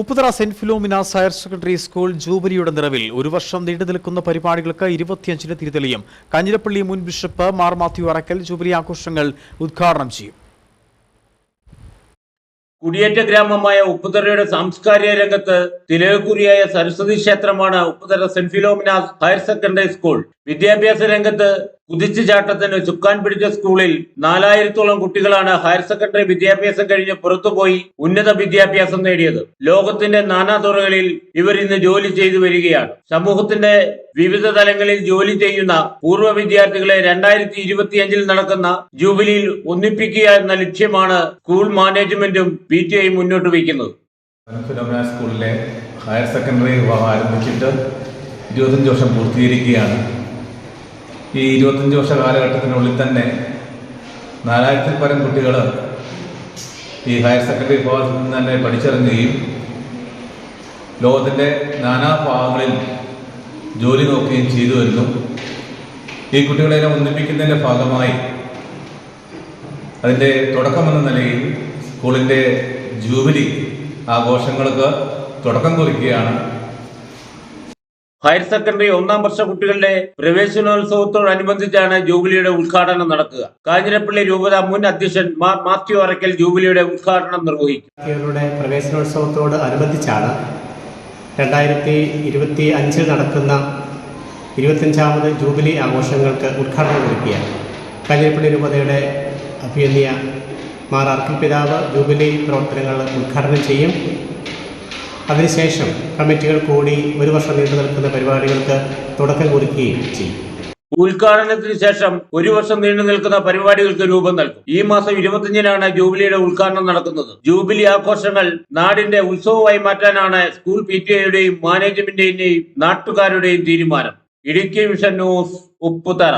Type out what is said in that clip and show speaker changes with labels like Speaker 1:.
Speaker 1: Upputhara Saint Philomena's Higher Secondary School ജൂബിലിയുടെ നിറവിൽ ഒരു വർഷം നീണ്ടു നിൽക്കുന്ന പരിപാടികൾക്ക് ഇരുപത്തിയഞ്ചിന് തിരിതെളിയും. കഞ്ഞിരപ്പള്ളി മുൻ ബിഷപ്പ് മാർ മാത്യു അറക്കൽ ജൂബിലി ആഘോഷങ്ങൾ ഉദ്ഘാടനം ചെയ്യും.
Speaker 2: കുടിയേറ്റ ഗ്രാമമായ ഉപ്പുതറയുടെ സാംസ്കാരിക രംഗത്ത് തിലകക്കുറിയായ സരസ്വതി ക്ഷേത്രമാണ് Upputhara Saint Philomena's Higher Secondary School. വിദ്യാഭ്യാസ രംഗത്ത് കുതിച്ചുചാട്ടത്തിന് ചുക്കാൻ പിടിച്ച സ്കൂളിൽ നാലായിരത്തോളം കുട്ടികളാണ് ഹയർ സെക്കൻഡറി വിദ്യാഭ്യാസം കഴിഞ്ഞ് പുറത്തുപോയി ഉന്നത വിദ്യാഭ്യാസം നേടിയത്. ലോകത്തിന്റെ നാനാതുറകളിൽ ഇവർ ഇന്ന് ജോലി ചെയ്തു വരികയാണ്. സമൂഹത്തിന്റെ വിവിധ തലങ്ങളിൽ ജോലി ചെയ്യുന്ന പൂർവ വിദ്യാർത്ഥികളെ രണ്ടായിരത്തി ഇരുപത്തിയഞ്ചിൽ നടക്കുന്ന ജൂബിലിയിൽ ഒന്നിപ്പിക്കുക എന്ന ലക്ഷ്യമാണ് സ്കൂൾ മാനേജ്മെന്റും പി ടി ഐ മുന്നോട്ട് വയ്ക്കുന്നത്.
Speaker 3: സ്കൂളിലെ ഹയർ സെക്കൻഡറി വിഭാഗം ആരംഭിച്ചിട്ട് ഇരുപത്തഞ്ച് വർഷം പൂർത്തീകരിക്കുകയാണ്. ഈ ഇരുപത്തഞ്ച് വർഷ കാലഘട്ടത്തിനുള്ളിൽ തന്നെ നാലായിരത്തിൽ പരം കുട്ടികൾ ഈ ഹയർ സെക്കൻഡറി വിഭാഗത്തിൽ നിന്ന് തന്നെ പഠിച്ചിറങ്ങുകയും ലോകത്തിന്റെ നാനാ ഭാഗങ്ങളിൽ ജോലി നോക്കുകയും ചെയ്തു വരുന്നു. ഈ കുട്ടികളെല്ലാം ഒന്നിപ്പിക്കുന്നതിന്റെ ഭാഗമായി അതിന്റെ തുടക്കമെന്ന നിലയിൽ സ്കൂളിന്റെ ജൂബിലി ആഘോഷങ്ങൾക്ക് തുടക്കം കുറിക്കുകയാണ്.
Speaker 2: ഹയർ സെക്കൻഡറി ഒന്നാം വർഷ കുട്ടികളുടെ പ്രവേശനോത്സവത്തോടനുബന്ധിച്ചാണ് ജൂബിലിയുടെ ഉദ്ഘാടനം നടക്കുക. കാഞ്ഞിരപ്പള്ളി രൂപത മുൻ അധ്യക്ഷൻ മാർ മാത്യു അറക്കൽ ജൂബിലിയുടെ ഉദ്ഘാടനം നിർവഹിക്കും.
Speaker 4: പ്രവേശനോത്സവത്തോട് അനുബന്ധിച്ചാണ് രണ്ടായിരത്തി ഇരുപത്തി അഞ്ചിൽ നടക്കുന്ന ഇരുപത്തഞ്ചാമത് ജൂബിലി ആഘോഷങ്ങൾക്ക് ഉദ്ഘാടനം നൽകിയ കാഞ്ഞിരപ്പള്ളി രൂപതയുടെ അഭിയന്യ മാർ അർക്കിൽ പിതാവ് ജൂബിലി പ്രവർത്തനങ്ങൾ ഉദ്ഘാടനം ചെയ്യും. അതിനുശേഷം കമ്മിറ്റികൾ കൂടി ഒരു വർഷം നീണ്ടു നിൽക്കുന്ന പരിപാടികൾക്ക് തുടക്കം കുറിക്കുകയും ചെയ്യും.
Speaker 2: ഉദ്ഘാടനത്തിന് ശേഷം ഒരു വർഷം നീണ്ടു നിൽക്കുന്ന പരിപാടികൾക്ക് രൂപം നൽകും. ഈ മാസം ഇരുപത്തിയഞ്ചിനാണ് ജൂബിലിയുടെ ഉദ്ഘാടനം നടക്കുന്നത്. ജൂബിലി ആഘോഷങ്ങൾ നാടിന്റെ ഉത്സവമായി മാറ്റാനാണ് സ്കൂൾ പി ടി ഐയുടെയും മാനേജ്മെന്റിന്റെയും നാട്ടുകാരുടെയും തീരുമാനം. Idukki Vision News Upputhara.